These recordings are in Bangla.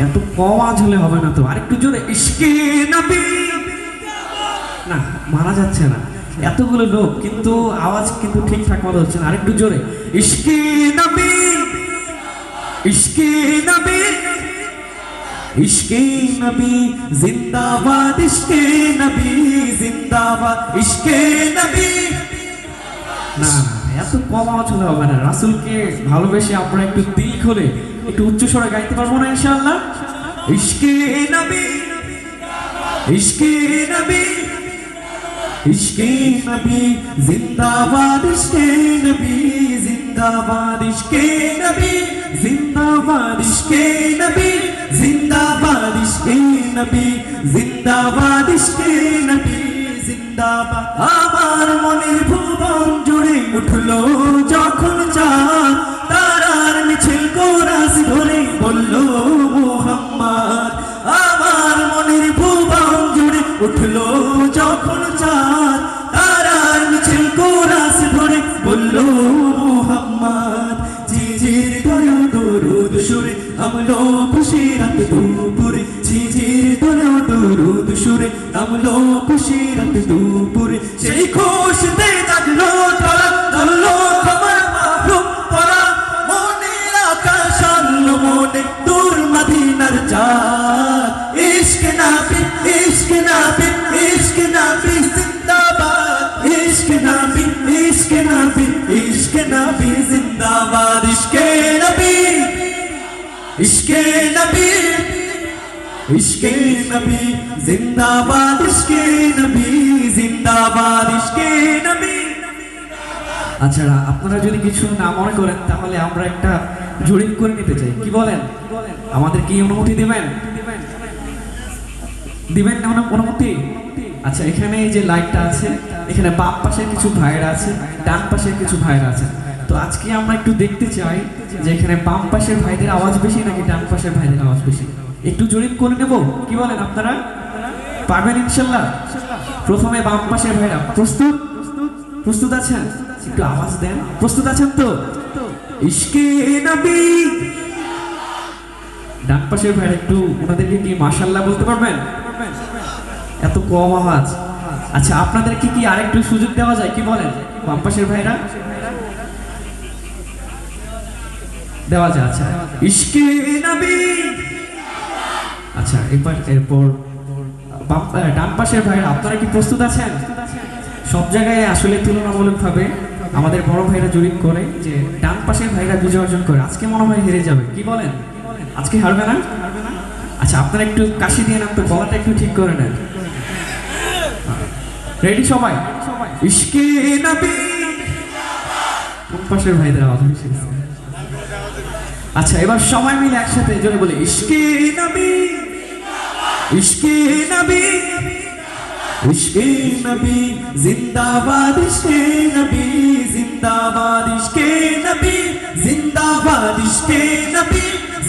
এত কম আওয়াজ হলে হবে না তো। আরেকটু জোরে, ইশকে নবী! না, মারা যাচ্ছে না। এতগুলো লোক, কিন্তু আওয়াজ কিন্তু ঠিকঠাক মতো হচ্ছে না। আরেকটু জোরে, ইশকে নবী! ইশকে নবী! ইশকে নবী, জিন্দাবাদ! ইশকে নবী, জিন্দাবাদ! ইশকে নবী! না এত কম আওয়াজ হলে হবে না। রাসুলকে ভালোবেসে আমরা একটু দিল খুলে একটু উচ্চ স্বরে গাইতে পারব না, ইনশাআল্লাহ? ইশকে নবী ইশকে নবী ইশকে নবী, জিন্দাবাদ, ইশকে নবী, জিন্দাবাদ, ইশকে নবী, জিন্দাবাদ, ইশকে নবী, জিন্দাবাদ, ইশকে নবী, জিন্দাবাদ, ইশকে নবী, জিন্দাবাদ। আমার মনের ভুবন জুড়ে উঠল যখন উঠল যখন চাঁদ তারার মিছিল কোরাস ধরে বলল, মোহাম্মদ, ঝিঝির ধরে দরুদ সুরে, আমলো খুশি রাত দুপুরে, ঝিঝির ধরে দরুদ সুরে, আমলো খুশি রাত দুপুরে, সেই আচ্ছা আপনারা যদি কিছু না মনে করেন তাহলে আমরা একটা জরিপ করে নিতে চাই কি বলেন আমাদের কি অনুমতি দিবেন দিবেন না অনু- অনুমতি? আচ্ছা এখানে এই যে লাইটটা আছে, এখানে বাম পাশে কিছু ভাইরা আছে, ডান পাশে কিছু ভাইরা আছে। তো আজকে আমরা একটু দেখতে চাই যে এখানে বাম পাশের ভাইদের আওয়াজ বেশি নাকি ডান পাশের ভাইদের আওয়াজ বেশি? একটু জরিপ করে নেব? কি বলেন আপনারা? পারবেন ইনশাল্লাহ? প্রথমে বাম পাশের ভাইরা, প্রস্তুত? প্রস্তুত আছেন? একটু আওয়াজ দেন। প্রস্তুত আছেন তো? ইশকে নবী ডান পাশের ভাইরা একটু ওনাদেরকে কি মাশাল্লাহ বলতে পারবেন? এত কম আওয়াজ। আচ্ছা আপনাদেরকে কি আরেকটু সুযোগ দেওয়া যায়? কি বলেন? বাম পাশের ভাইরা? দেওয়া যায় আচ্ছা। ইশকে নবী। আচ্ছা এবার এরপর ডান পাশের ভাইরা, আপনারা কি প্রস্তুত আছেন? সব জায়গায় আসলে তুলনামূলক তুলনামূলকভাবে আমাদের বড় ভাইরা জরিপ করে যে ডান পাশের ভাইরা বিজয় অর্জন করে। আজকে মনে হয় হেরে যাবে। কি বলেন? আজকে হারবে না? আচ্ছা আপনারা একটু কাশি দিয়ে নেন, তো গলাটা একটু ঠিক করে নেন। রেডি সবাই? ইশকে? আচ্ছা এবার সবাই মিলে একসাথে জোরে বলে, ইশকে নবী। ইশকে নবী। ইশকে নবী, জিন্দাবাদ ইশকে নবী। জিন্দাবাদ ইশকে নবী। জিন্দাবাদ ইশকে নবী।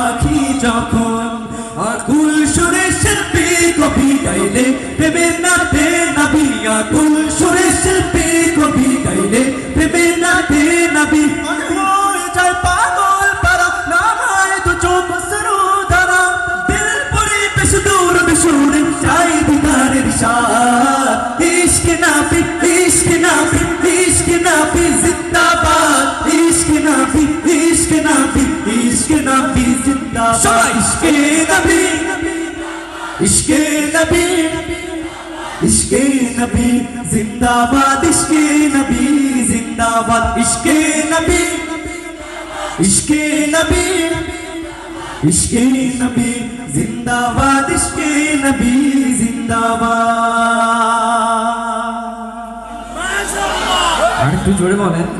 পাখি যখন আকুল সুরে শিল্পী কবি গাইলে, প্রেমে নাতে নাবি আকুল সুরে শিল্পী কবি গাইলে, প্রেমে নাতে নাবি। মনে হয়ে যায় সবাই ইশকে নবী ইশকে নবী ইশকে নবী জিন্দাবাদ ইশকে নবী জিন্দাবাদ ইশকে নবী ইশকে নবী ইশকে নবী জিন্দাবাদ ইশকে নবী জিন্দাবাদ আর একটু জোরে বলেন।